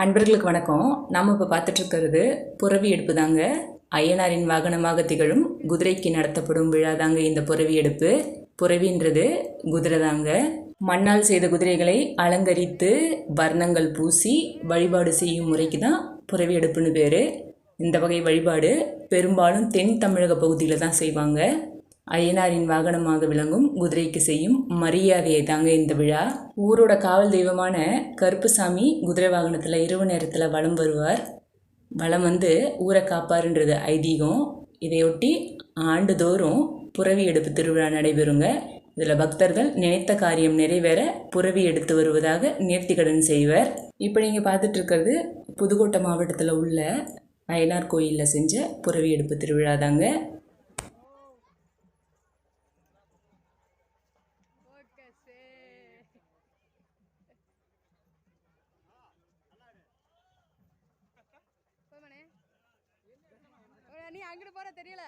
அன்பர்களுக்கு வணக்கம். நாம் இப்போ பார்த்துட்ருக்கிறது புறவி எடுப்பு தாங்க. ஐயனாரின் வாகனமாக திகழும் குதிரைக்கு நடத்தப்படும் விழா தாங்க இந்த புறவி எடுப்பு. புறவின்றது குதிரை தாங்க. மண்ணால் செய்த குதிரைகளை அலங்கரித்து வர்ணங்கள் பூசி வழிபாடு செய்யும் முறைக்கு தான் புறவி எடுப்புன்னு பேர். இந்த வகை வழிபாடு பெரும்பாலும் தென் தமிழக பகுதியில் தான் செய்வாங்க. ஐயனாரின் வாகனமாக விளங்கும் குதிரைக்கு செய்யும் மரியாதையை தாங்க இந்த விழா. ஊரோட காவல் தெய்வமான கருப்புசாமி குதிரை வாகனத்தில் இரவு நேரத்தில் வலம் வருவார். வலம் வந்து ஊரை காப்பாருன்றது ஐதீகம். இதையொட்டி ஆண்டுதோறும் புறவி எடுப்பு திருவிழா நடைபெறுங்க. இதில் பக்தர்கள் நினைத்த காரியம் நிறைவேற புறவி எடுத்து வருவதாக நேர்த்திக்கடன் செய்வர். இப்போ நீங்கள் பார்த்துட்டு இருக்கிறது புதுக்கோட்டை மாவட்டத்தில் உள்ள அய்யனார் கோயிலில் செஞ்ச புறவி எடுப்பு திருவிழா தாங்க போமனே நீ அங்கிட்டு போற தெரியல.